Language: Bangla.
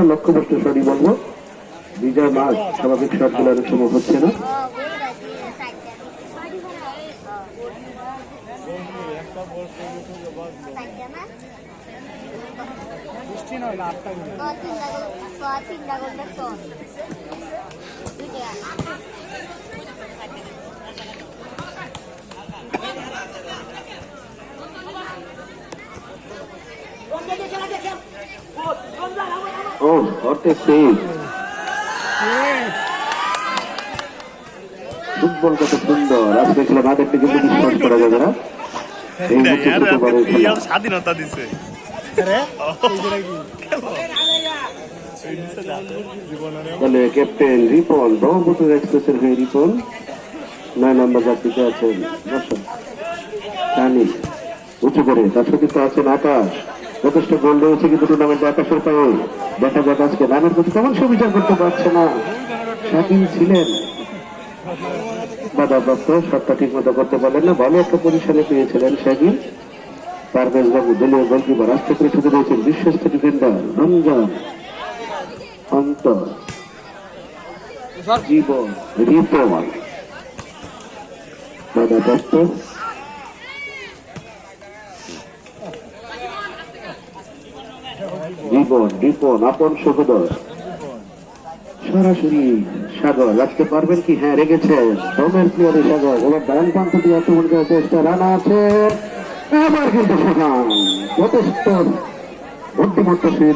না লক্ষ্যবস্তু সরি বলব। বিজয় মাস স্বাভাবিক অনেক সময় হচ্ছে না। চিন্তা ও অর্থে সেভ ফুটবল কত সুন্দর। আজকে খেলা না দেখতে কিন্তু বিশ্বাস করা যাবে না। স্বাধীনতা দিছে। দলে ক্যাপ্টেন রিপন ব্রহ্মপুত্র এক্সপ্রেসের হয়ে রিপন। নয় নম্বর যাত্রীতে আছেন দর্শক। উঁচু করে। তার আছেন আকাশ। যথেষ্ট গোল রয়েছে কিন্তু টুর্নামেন্টে আকাশের পায়ে। দেখা যাক আজকে রানের প্রতি তেমন সুবিচার করতে পারছে না। স্বাধীন ছিলেন। বাধাপ্রাপ্ত সবটা ঠিক মতো করতে পারলেন না। ভালো একটা পজিশনে পেয়েছিলেন শাকিল। পারভেজ বাবু দলীয় গোলকিপার আস্তে করে শুধু রয়েছেন বিশ্বস্ত ডিফেন্ডার রমজান অন্তর। জীবন রিপন। বাধাপ্রাপ্ত। জীবন রিপন আপন সুখদর সরাসরি সাগর রাখতে পারবেন কি? হ্যাঁ রেখেছেন ডোমের প্লেয়ারে সাগর, এবার ডান প্রান্ত দিয়ে আক্রমণ করার চেষ্টা রানা আছে। আবার কিন্তু সাগর যথেষ্ট বুদ্ধিমত্তা